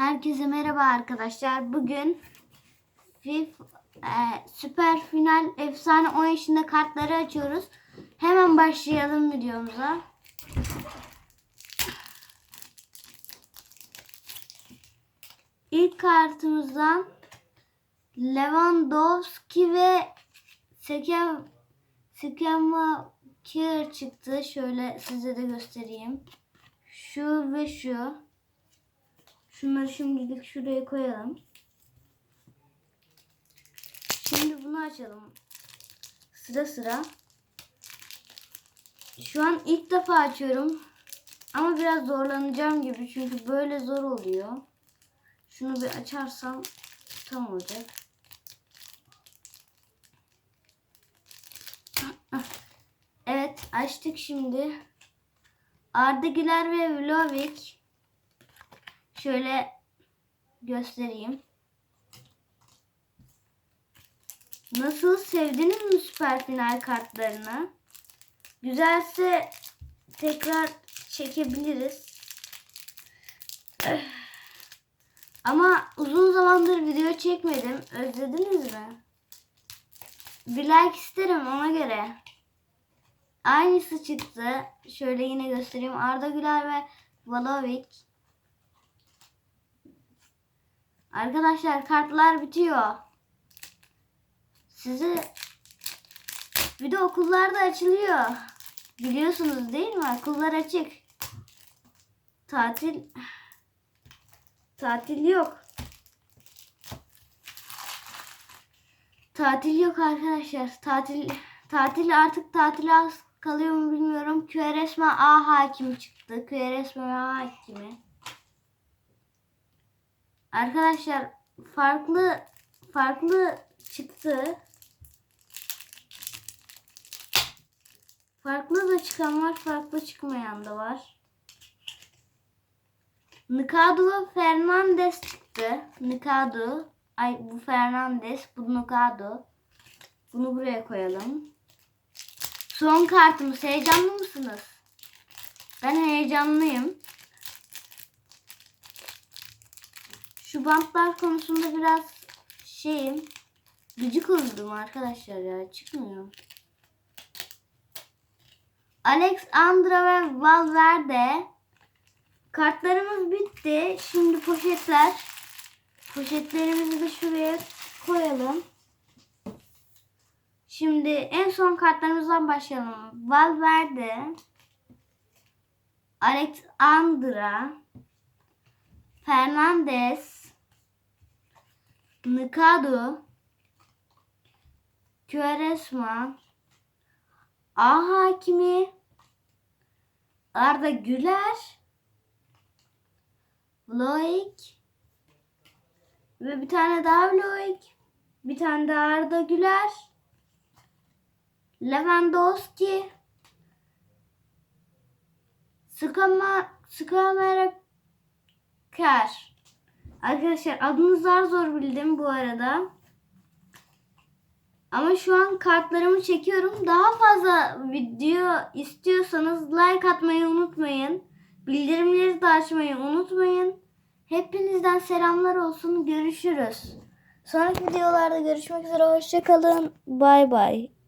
Herkese merhaba arkadaşlar. Bugün FIFA, e, Süper Final Efsane 10 yaşında kartları açıyoruz. Hemen başlayalım videomuza. İlk kartımızdan Lewandowski ve Sekem Sekemaker çıktı. Şöyle size de göstereyim. Şu ve şu. Şunları şimdilik şuraya koyalım. Şimdi bunu açalım. Sıra sıra. Şu an ilk defa açıyorum. Ama biraz zorlanacağım gibi çünkü böyle zor oluyor. Şunu bir açarsam tam olacak. Evet açtık şimdi. Arda Güler ve Vlahovic. Şöyle göstereyim. Nasıl sevdiniz mi süper final kartlarını? Güzelse tekrar çekebiliriz. Ama uzun zamandır video çekmedim. Özlediniz mi? Bir like isterim ona göre. Aynısı çıktı. Şöyle yine göstereyim. Arda Güler ve Vlahovic. Arkadaşlar kartlar bitiyor. Size bir de okullarda açılıyor. Biliyorsunuz değil mi? Okullar açık. Tatil tatil yok. Tatil yok arkadaşlar. Tatil tatil artık tatil az kalıyor mu bilmiyorum. QRSM A hakimi çıktı. QRSM A hakimi. Arkadaşlar farklı farklı çıktı. Farklı da çıkan var, farklı çıkmayan da var. Nikado Fernandez çıktı. Nikado. Ay bu Fernandez, bu Nikado. Bunu buraya koyalım. Son kartımız. Heyecanlı mısınız? Ben heyecanlıyım. Şu bantlar konusunda biraz şeyim. Gıcık oldum arkadaşlar ya. Çıkmıyor. Alex Andra ve Valverde. Kartlarımız bitti. Şimdi poşetler. Poşetlerimizi de şuraya koyalım. Şimdi en son kartlarımızdan başlayalım. Valverde. Alex Andra. Fernandez, Nikado, Quaresma, A Hakimi, Arda Güler, Loik ve bir tane daha Loik, bir tane daha Arda Güler, Lewandowski, Skama, Skamera Kar. Arkadaşlar adını zar zor bildim bu arada. Ama şu an kartlarımı çekiyorum. Daha fazla video istiyorsanız like atmayı unutmayın. Bildirimleri de açmayı unutmayın. Hepinizden selamlar olsun. Görüşürüz. Sonraki videolarda görüşmek üzere. Hoşçakalın. Bay bay.